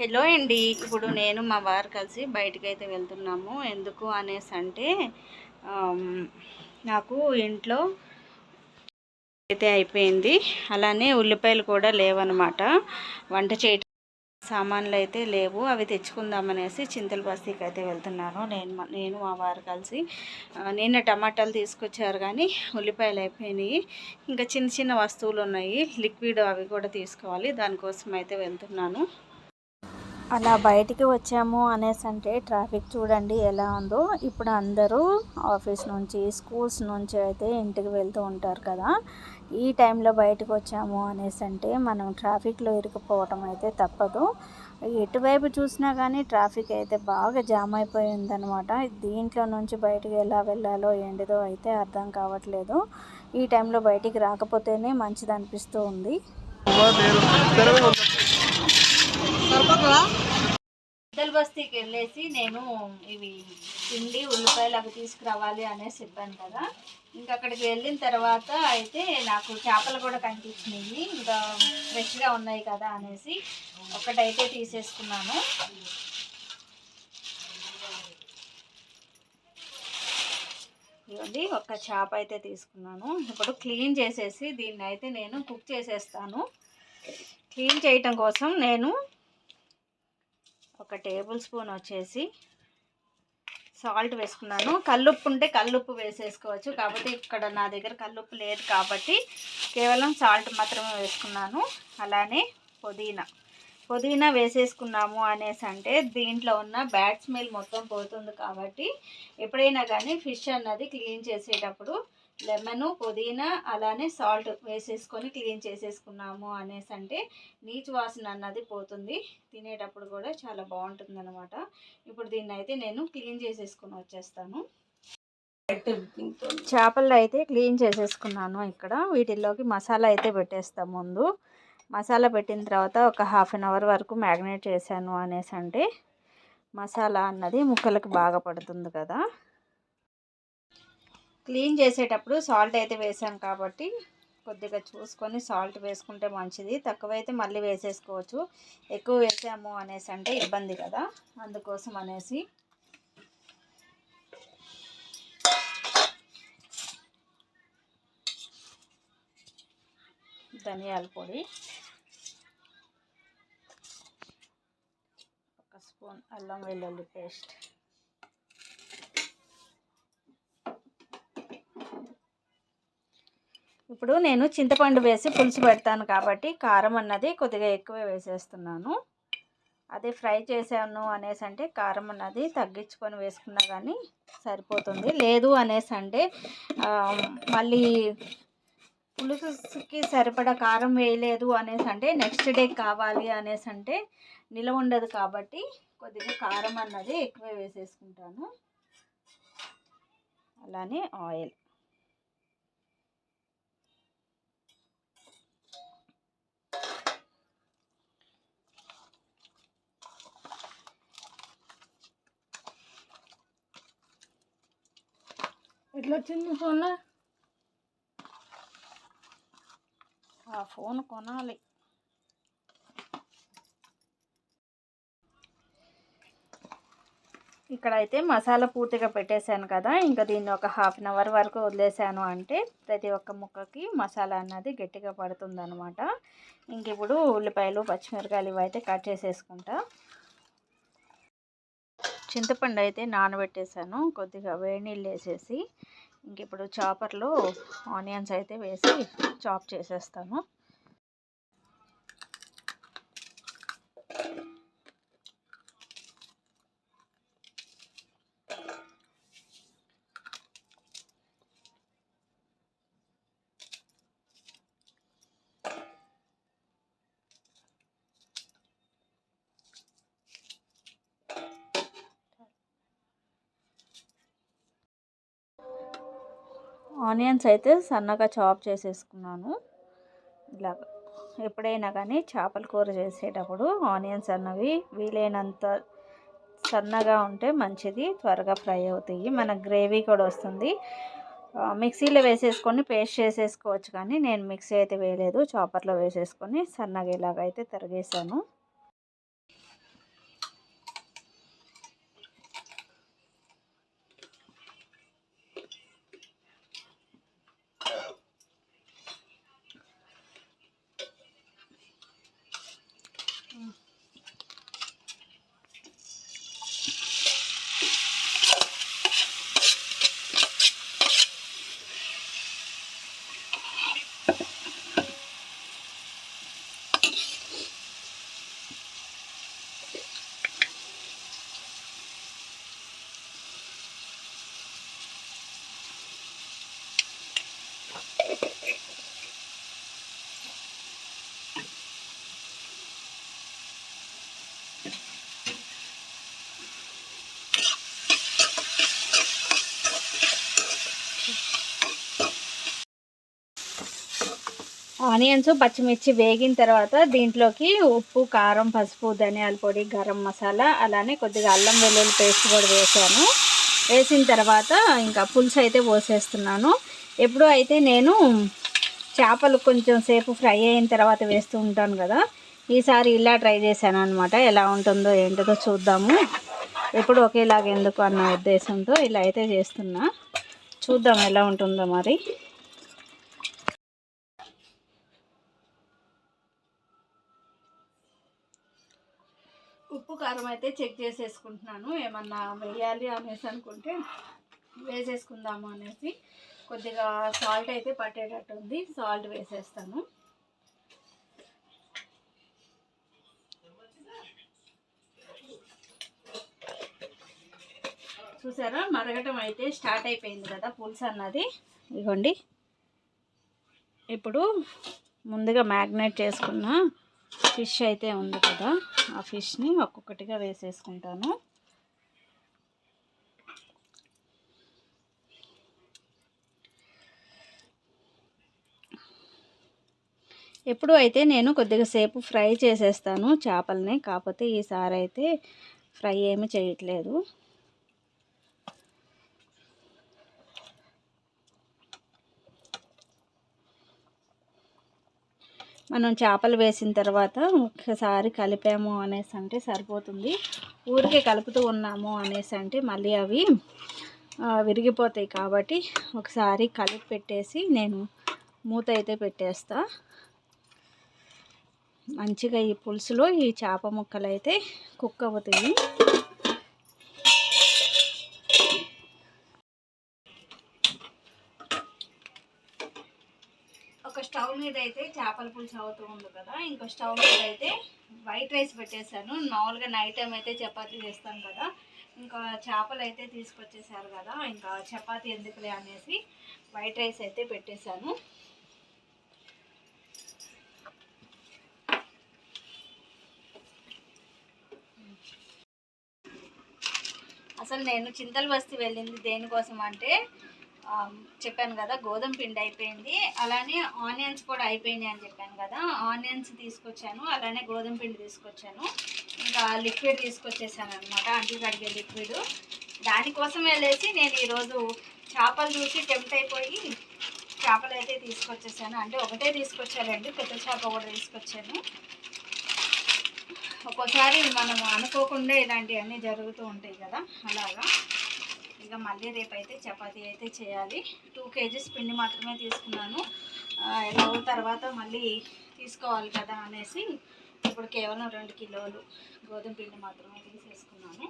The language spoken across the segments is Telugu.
హలో అండి. ఇప్పుడు నేను మా వారు కలిసి బయటికి అయితే వెళ్తున్నాము. ఎందుకు అనేసి అంటే నాకు ఇంట్లో అయితే అయిపోయింది. అలానే ఉల్లిపాయలు కూడా లేవన్నమాట. వంట చేయటం సామాన్లు అయితే లేవు. అవి తెచ్చుకుందామనేసి చింతల బస్తీకి అయితే వెళ్తున్నాను. నేను నేను మా వారు కలిసి నిన్న టమాటాలు తీసుకొచ్చారు కానీ ఉల్లిపాయలు అయిపోయినాయి. ఇంకా చిన్న చిన్న వస్తువులు ఉన్నాయి. లిక్విడ్ అవి కూడా తీసుకోవాలి. దానికోసం అయితే వెళ్తున్నాను. అలా బయటికి వచ్చాము అనేసి అంటే ట్రాఫిక్ చూడండి ఎలా ఉందో. ఇప్పుడు అందరూ ఆఫీస్ నుంచి స్కూల్స్ నుంచి అయితే ఇంటికి వెళ్తూ ఉంటారు కదా. ఈ టైంలో బయటకు వచ్చాము అనేసి అంటే మనం ట్రాఫిక్లో ఇరుకుపోవటం అయితే తప్పదు. ఎటువైపు చూసినా కానీ ట్రాఫిక్ అయితే బాగా జామ్ అయిపోయిందనమాట దీంట్లో నుంచి బయటికి ఎలా వెళ్ళాలో ఏంటిదో అయితే అర్థం కావట్లేదు. ఈ టైంలో బయటికి రాకపోతేనే మంచిది అనిపిస్తూ ఉంది పెద్దల బస్తీకి వెళ్ళేసి నేను ఇవి పిండి ఉల్లిపాయలు అవి తీసుకురావాలి అనేసి చెప్పాను కదా. ఇంకా అక్కడికి వెళ్ళిన తర్వాత అయితే నాకు చేపలు కూడా కనిపించినాయి. ఇంకా ఫ్రెష్గా ఉన్నాయి కదా అనేసి ఒకటైతే తీసేసుకున్నాను. ఇవ్వండి ఒక చేప అయితే తీసుకున్నాను. ఇప్పుడు క్లీన్ చేసేసి దీన్ని అయితే నేను కుక్ చేసేస్తాను. క్లీన్ చేయటం కోసం నేను ఒక టేబుల్ స్పూన్ వచ్చేసి సాల్ట్ వేసుకున్నాను. కల్లుప్పు ఉంటే కల్లుప్పు వేసేసుకోవచ్చు. కాబట్టి ఇక్కడ నా దగ్గర కల్లుప్పు లేదు కాబట్టి కేవలం సాల్ట్ మాత్రమే వేసుకున్నాను. అలానే పుదీనా. పుదీనా వేసేసుకున్నాము అనేసి అంటే దీంట్లో ఉన్న బ్యాడ్ స్మెల్ మొత్తం పోతుంది కాబట్టి ఎప్పుడైనా కానీ ఫిష్ అన్నది క్లీన్ చేసేటప్పుడు లెమను పుదీనా అలానే సాల్ట్ వేసేసుకొని క్లీన్ చేసేసుకున్నాము అనేసి అంటే నీచు వాసన అన్నది పోతుంది. తినేటప్పుడు కూడా చాలా బాగుంటుంది అనమాట ఇప్పుడు దీన్ని అయితే నేను క్లీన్ చేసేసుకుని వచ్చేస్తాను. చేపలు అయితే క్లీన్ చేసేసుకున్నాను ఇక్కడ. వీటిల్లోకి మసాలా అయితే పెట్టేస్తాం ముందు. మసాలా పెట్టిన తర్వాత ఒక హాఫ్ అన్ అవర్ వరకు మ్యాగ్నేట్ చేశాను అనేసి అంటే మసాలా అన్నది ముక్కలకు బాగా పడుతుంది కదా. క్లీన్ చేసేటప్పుడు సాల్ట్ అయితే వేసాం కాబట్టి కొద్దిగా చూసుకొని సాల్ట్ వేసుకుంటే మంచిది. తక్కువైతే మళ్ళీ వేసేసుకోవచ్చు. ఎక్కువ వేసాము అనేసి అంటే ఇబ్బంది కదా. అందుకోసం అనేసి. ధనియాల పొడి. ఒక స్పూన్ అల్లం వెల్లుల్లి పేస్ట్. ఇప్పుడు నేను చింతపండు వేసి పులుసు పెడతాను కాబట్టి కారం అన్నది కొద్దిగా ఎక్కువ వేసేస్తున్నాను. అదే ఫ్రై చేశాను అనేసి అంటే కారం అన్నది తగ్గించుకొని వేసుకున్నా కానీ సరిపోతుంది. లేదు అనేసి అంటే మళ్ళీ పులుసుకి సరిపడా కారం వేయలేదు అనేసి అంటే నెక్స్ట్ డే కావాలి అనేసి అంటే నిలవ ఉండదు కాబట్టి కొద్దిగా కారం అన్నది ఎక్కువ వేసేసుకుంటాను. అలానే ఆయిల్. ఎట్లా వచ్చింది ఫోన్? ఆ ఫోన్ కొనాలి. ఇక్కడైతే మసాలా పూర్తిగా పెట్టేశాను కదా ఇంకా దీన్ని ఒక హాఫ్ అన్ అవర్ వరకు వదిలేసాను అంటే ప్రతి ఒక్క ముక్కకి మసాలా అన్నది గట్టిగా పడుతుంది అనమాట ఇంక ఇప్పుడు ఉల్లిపాయలు పచ్చిమిరకాయలు ఇవైతే కట్ చేసేసుకుంటా. చింతపండు అయితే నానబెట్టేశాను కొద్దిగా వేడి నీళ్ళు వేసేసి ఇంక ఇప్పుడు చాపర్లో ఆనియన్స్ అయితే వేసి చాప్ చేసేస్తాను. ఆనియన్స్ అయితే సన్నగా చాప్ చేసేసుకున్నాను. ఇలా ఎప్పుడైనా కానీ చేపల కూర చేసేటప్పుడు ఆనియన్స్ అన్నవి వీలైనంత సన్నగా ఉంటే మంచిది త్వరగా ఫ్రై అవుతాయి. మన గ్రేవీ కూడా వస్తుంది. మిక్సీలో వేసేసుకొని పేస్ట్ చేసేసుకోవచ్చు కానీ నేను మిక్సీ అయితే వేయలేదు చాపర్లో వేసేసుకొని సన్నగా ఇలాగైతే తరిగేసాను ఆనియన్స్ పచ్చిమిర్చి వేగిన తర్వాత దీంట్లోకి ఉప్పు కారం పసుపు ధనియాల పొడి గరం మసాలా అలానే కొద్దిగా అల్లం వెల్లుల్లి పేస్ట్ కూడా వేసాను. వేసిన తర్వాత ఇంకా పులుసు అయితే పోసేస్తున్నాను. ఎప్పుడు అయితే నేను చేపలు కొంచెం సేపు ఫ్రై అయిన తర్వాత వేస్తూ ఉంటాను కదా ఈసారి ఇలా ట్రై చేశాను అనమాట ఎలా ఉంటుందో ఏంటో చూద్దాము. ఎప్పుడు ఒకేలాగా ఎందుకు అన్న ఉద్దేశంతో ఇలా అయితే చేస్తున్నా. చూద్దాం ఎలా ఉంటుందో మరి. ఉప్పు కారం అయితే చెక్ చేసేసుకుంటున్నాను. ఏమన్నా వేయాలి అనేసి అనుకుంటే వేసేసుకుందాము అనేసి కొద్దిగా సాల్ట్ అయితే పట్టేటట్టు ఉంది. సాల్ట్ వేసేస్తాను. చూసారా? మరగటం అయితే స్టార్ట్ అయిపోయింది కదా పులుసు అన్నది. ఇదిగోండి. ఇప్పుడు ముందుగా మ్యాగ్నేట్ చేసుకున్న ఫిష్ అయితే ఉంది కదా ఆ ఫిష్ని ఒక్కొక్కటిగా వేసేసుకుంటాను. ఎప్పుడు అయితే నేను కొద్దిగా సేపు ఫ్రై చేసేస్తాను చేపల్ని కాకపోతే ఈసారి అయితే ఫ్రై ఏమి చేయట్లేదు. మనం చేపలు వేసిన తర్వాత ఒక్కసారి కలిపాము అనేసి అంటే సరిపోతుంది. ఊరికే కలుపుతూ ఉన్నాము అనేసి అంటే మళ్ళీ అవి విరిగిపోతాయి కాబట్టి ఒకసారి కలిపి పెట్టేసి నేను మూత అయితే పెట్టేస్తా. మంచిగా ఈ పులుసులో ఈ చేప ముక్కలు అయితే కుక్ అవుతాయి. స్టవ్ మీద అయితే చేపల పులుసు అవుతూ ఉంది కదా ఇంకో స్టవ్ మీద అయితే వైట్ రైస్ పెట్టేశాను. మామూలుగా నైట్ టైం అయితే చపాతీ చేస్తాను కదా ఇంకా చేపలు అయితే తీసుకొచ్చేసారు కదా ఇంకా చపాతీ ఎందుకులే అనేసి వైట్ రైస్ అయితే పెట్టేశాను. అసలు నేను చింతలు బస్తీ వెళ్ళింది దేనికోసం అంటే చెప్పాను కదా గోధుమ పిండి అయిపోయింది. అలానే ఆనియన్స్ కూడా అయిపోయినాయి అని చెప్పాను కదా ఆనియన్స్ తీసుకొచ్చాను అలానే గోధుమ పిండి తీసుకొచ్చాను. ఇంకా లిక్విడ్ తీసుకొచ్చేసాను అనమాట అంటి కడిగే లిక్విడ్. దానికోసం వెళ్ళేసి నేను ఈరోజు చేపలు చూసి టెంప్ట్ అయిపోయి చేపలు అయితే తీసుకొచ్చేసాను. అంటే ఒకటే తీసుకొచ్చానండి పెద్ద చేప కూడా తీసుకొచ్చాను. ఒక్కోసారి మనం అనుకోకుండా ఇలాంటివన్నీ జరుగుతూ ఉంటాయి కదా అలాగా. ఇక మళ్ళీ రేపు అయితే చపాతీ అయితే చేయాలి. టూ కేజీస్ పిండి మాత్రమే తీసుకున్నాను. ఎలా తర్వాత మళ్ళీ తీసుకోవాలి కదా అనేసి ఇప్పుడు కేవలం రెండు కిలోలు గోధుమ పిండి మాత్రమే తీసేసుకున్నాను.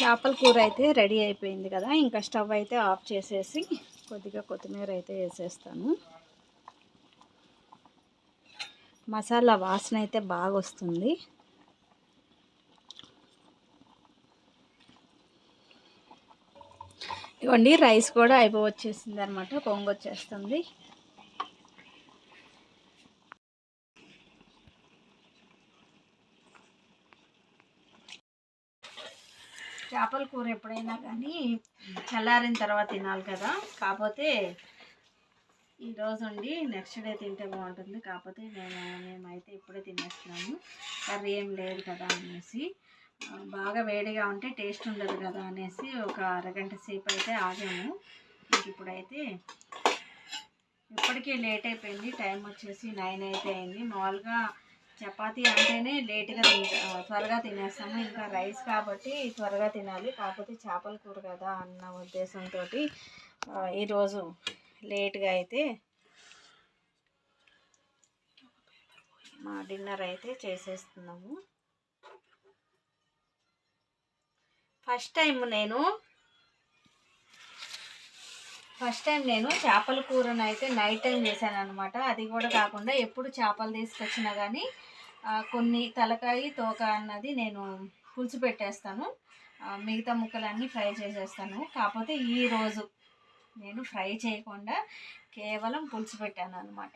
చేపల కూర అయితే రెడీ అయిపోయింది కదా. ఇంకా స్టవ్ అయితే ఆఫ్ చేసేసి కొద్దిగా కొత్తిమీర అయితే వేసేస్తాను. మసాలా వాసన అయితే బాగా వస్తుంది. ఇవ్వండి రైస్ కూడా అయిపో వచ్చేసింది అనమాట పొంగు వచ్చేస్తుంది. చేపల కూర ఎప్పుడైనా కానీ చల్లారిన తర్వాత తినాలి కదా కాకపోతే ఈరోజు ఉండి నెక్స్ట్ డే తింటే బాగుంటుంది కాకపోతే మేము మేమైతే ఇప్పుడే తినేస్తున్నాము కర్రీ ఏం లేదు కదా అనేసి. బాగా వేడిగా ఉంటే టేస్ట్ ఉండదు కదా అనేసి ఒక అరగంట సేపు అయితే ఆగాము ఇప్పుడైతే ఇప్పటికే లేట్ అయిపోయింది. టైం వచ్చేసి నైన్ అయితే అయింది. మామూలుగా చపాతీ అంటేనే లేట్గా త్వరగా తినేస్తాము. ఇంకా రైస్ కాబట్టి త్వరగా తినాలి. కాకపోతే చేపల కూర కదా అన్న ఉద్దేశంతో ఈరోజు లేట్గా అయితే మా డిన్నర్ అయితే చేసేస్తున్నాము. ఫస్ట్ టైం నేను ఫస్ట్ టైం నేను చేపల కూరను అయితే నైట్ టైం చేశాను అనమాట అది కూడా కాకుండా ఎప్పుడు చేపలు తీసుకొచ్చినా కానీ కొన్ని తలకాయ తోక అన్నది నేను పులుసు పెట్టేస్తాను. మిగతా ముక్కలన్నీ ఫ్రై చేసేస్తాను. కాకపోతే ఈరోజు నేను ఫ్రై చేయకుండా కేవలం పులుసు పెట్టాను అనమాట